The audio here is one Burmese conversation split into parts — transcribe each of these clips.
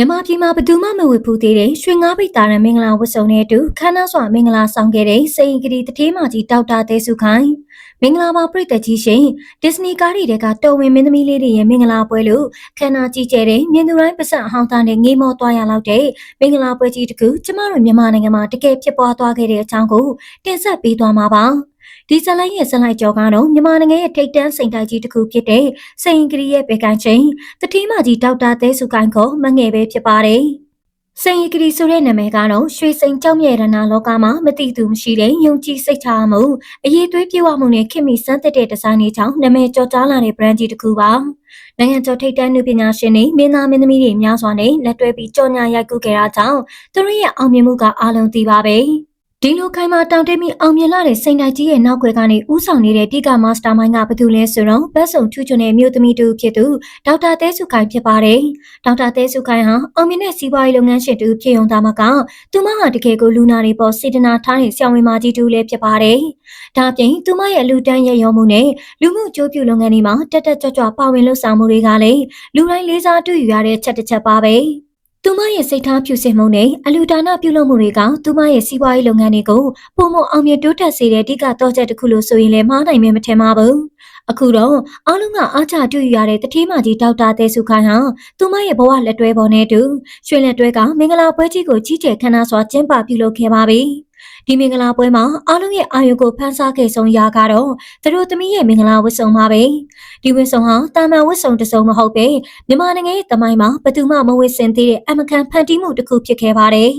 မြန်မာပြည်မှာဘယ်သူမှမဝေဖူးသေးတဲ့ရွှေငါးပိတ်တာရန်မင်္ဂလာဝတ်စုံနဲ့အတူခမ်းနားစွာမင်္ဂလာဆောင်ခဲ့တဲ့စိန်ကလေးတထေးမကြီးဒေါက်တာတဲစုခိုင် မင်္ဂလာပါပြည်သက်ကြီးရှင်ဒစ္စနီကားတွေကတော်ဝင်မင်းသမီးလေးတွေရဲ့မင်္ဂလာပွဲလို့ခမ်းနားကြီးကျယ်တဲ့မြင်သူတိုင်းပတ်စံအဟောင်းသားနဲ့ငေးမောသွားရလောက်တဲ့မင်္ဂလာပွဲကြီးတစ်ခုကျမတို့မြန်မာနိုင်ငံမှာတကယ်ဖြစ်ပွားသွားခဲ့တဲ့အကြောင်းကိုတင်ဆက်ပေးသွားမှာပါဒီဇလိုင်းရဲ့ဇလိုက်ကြောကတော့မြန်မာနိုင်ငံရဲ့ထိတ်တန်းစိန်တိုက်ကြီးတစ်ခုဖြစ်တဲ့စိန်ကလေးရဲ့ပေကန်ချင်းတတိမကြီးဒေါက်တာသဲစုကိုင်းကိုမငယ်ပဲဖြစ်ပါတယ်။ စိန်ကလေးဆိုတဲ့နာမည်ကတော့ရွှေစိန်ကြောက်မြဲရနာလောကမှာမတိသူမရှိတဲ့ယုံကြည်စိတ်ချမှုအရေးသွေးပြေဝမှုနဲ့ခင်မီစမ်းသစ်တဲ့ဒီဇိုင်းတွေကြောင့်နာမည်ကျော်ကြားလာတဲ့ brand ကြီးတစ်ခုပါ။နိုင်ငံကျော်ထိတ်တန်းနုပညာရှင်တွေမင်းသားမင်းသမီးတွေများစွာနဲ့လက်တွဲပြီးကြော်ညာရိုက်ကူးခဲ့တာကြောင့်သူတို့ရဲ့အောင်မြင်မှုကအားလုံးသိပါပဲ။ ဒီလိုခိုင်မာတောင်တက်ပြီးအောင်မြင်လာတဲ့စိန်တိုက်ကြီးရဲ့နောက်ွယ်ကနေဥဆောင်နေတဲ့တိကမာစတာမိုင်းကဘယ်သူလဲဆိုတော့ဘတ်စုံထူးချွန်တဲ့မြို့သမီးတူဖြစ်သူဒေါက်တာသဲစုခိုင်ဖြစ်ပါတယ်။ဒေါက်တာသဲစုခိုင်ဟာအောင်မြင်တဲ့စီးပွားရေးလုပ်ငန်းရှင်တူဖြစ်ုံသားမကသူမဟာတကယ်ကိုလူနာတွေပေါ်စေတနာထားတဲ့ဆရာဝန်မကြီးတူလည်းဖြစ်ပါတယ်။ဒါပြင်သူမရဲ့လူတန်းရဲ့ရောမှုနဲ့လူမှုကြိုးပြုလုပ်ငန်းတွေမှာတက်တက်ကြွကြွပါဝင်လှုပ်ဆောင်မှုတွေကလည်းလူတိုင်းလေးစားတွေ့ယူရတဲ့ချက်တစ်ချက်ပါပဲ။ သူမရဲ့စိတ်ထားဖြူစင်မှုနဲ့အလူဒါနပြုလုပ်မှုတွေကသူမရဲ့စီးပွားရေးလုပ်ငန်းတွေကိုပုံမအောင်မြင်တိုးတက်စေတဲ့အဓိကတော့ချက်တစ်ခုလို့ဆိုရင်လည်းမှားနိုင်မယ်မထင်ပါဘူး။အခုတော့အားလုံးကအားချတူရတဲ့တတိမကြီးဒေါက်တာတဲစုခိုင်ဟာသူမရဲ့ဘဝလက်တွဲပေါ်နဲ့တူရွှေလက်တွဲကမင်္ဂလာပွဲကြီးကိုကြီးကျယ်ခမ်းနားစွာကျင်းပပြုလုပ်ခဲ့ပါပြီ။ ဒီမင်္ဂလာပွဲမှာအားလုံးရဲ့အာရုံကိုဖန်ဆားခဲ့ဆုံးရာကတော့သူတို့သမီးရဲ့မင်္ဂလာဝတ်စုံပါပဲဒီဝတ်စုံဟာတာမန်ဝတ်စုံတစ်စုံမဟုတ်ပဲမြန်မာနိုင်ငံရဲ့တမိုင်းမှာဘယ်သူမှမဝတ်ဆင်သေးတဲ့အမကန်ဖန်တီးမှုတစ်ခုဖြစ်ခဲ့ပါတယ်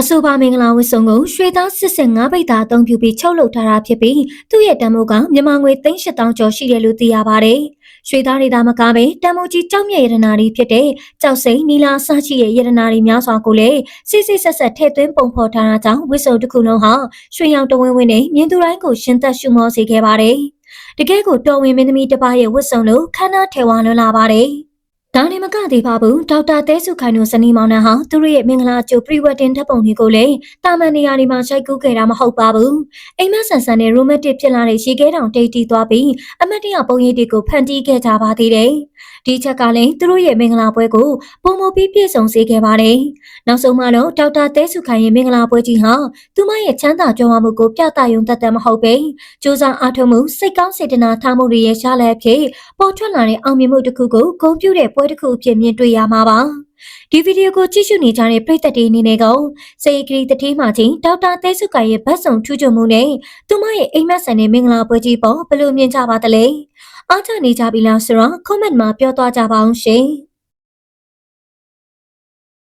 အဆိုပါမင်္ဂလာဝတ်စုံကိုရွှေသားစစ်စစ်၅ပိတ်သားအသုံးပြုပြီးချုပ်လုပ်ထားတာဖြစ်ပြီးသူ့ရဲ့တန်ဖိုးကမြန်မာငွေ3800ကျော်ရှိတယ်လို့သိရပါတယ်။ရွှေသားတွေသာမကပဲတန်မိုးကြီးကြောက်မြတ်ရတနာတွေဖြစ်တဲ့ကြောက်စိန်နီလာစရှိတဲ့ရတနာတွေများစွာကိုလည်းစစ်စစ်ဆက်ဆက်ထည့်သွင်းပုံဖော်ထားတာကြောင့်ဝစ်စုံတစ်ခုလုံးဟာရွှေရောင်တဝင်းဝင်းနဲ့မြင်းသူတိုင်းကိုရှင်သက်ရှုမောစေခဲ့ပါတယ်။တကယ်ကိုတော်ဝင်မင်းသမီးတစ်ပါးရဲ့ဝစ်စုံလို့ခန္ဓာထဲဝါလွန်လာပါတယ်။ ဒါနေမကသေးပါဘူးဒေါက်တာသဲစုခိုင်တို့ဇနီးမောင်နှံဟာသူတို့ရဲ့မင်္ဂလာကြိုပရိဝတ်တင်ဓာတ်ပုံတွေကိုလည်းတာမန်နေရာတွေမှာရှိုက်ကူးခဲ့တာမဟုတ်ပါဘူးအိမ်မဆန်ဆန်နဲ့ရိုမန်တစ်ဖြစ်လာတဲ့ရေခဲတောင်တိတ်တီသွားပြီးအမတ်တရပုံရိပ်တွေကိုဖန်တီးခဲ့ကြပါသေးတယ် ဒီချက်ကလည်းသူတို့ရဲ့မင်္ဂလာပွဲကိုပုံမပြီးပြည့်စုံစေခဲ့ပါတယ်နောက်ဆုံးမှတော့ဒေါက်တာသဲစုခိုင်ရဲ့မင်္ဂလာပွဲကြီးဟာသူမရဲ့ချမ်းသာကြွယ်ဝမှုကိုပြသရုံသက်သက်မဟုတ်ပဲစူးစမ်းအားထုတ်မှုစိတ်ကောင်းစေတနာထားမှုတွေရဲ့ရှားလက်ဖြစ်ပေါ်ထွက်လာတဲ့အောင်မြင်မှုတစ်ခုကိုဂုဏ်ပြုတဲ့ပွဲတစ်ခုအဖြစ်မြင်တွေ့ရမှာပါဒီဗီဒီယိုကိုကြည့်ရှုနေကြတဲ့ပရိသတ်တွေအနေနဲ့ကစေကရီတတိမှချင်းဒေါက်တာသဲစုကရဲ့ဗတ်စုံထူးချွန်မှုနဲ့သူမရဲ့အိမ်မက်ဆန်တဲ့မင်္ဂလာပွဲကြီးပေါ်ဘယ်လိုမြင်ကြပါသလဲ အားချနေကြပြီလားဆိုတော့ comment မှာပြောသွားကြပါအောင်ရှင်။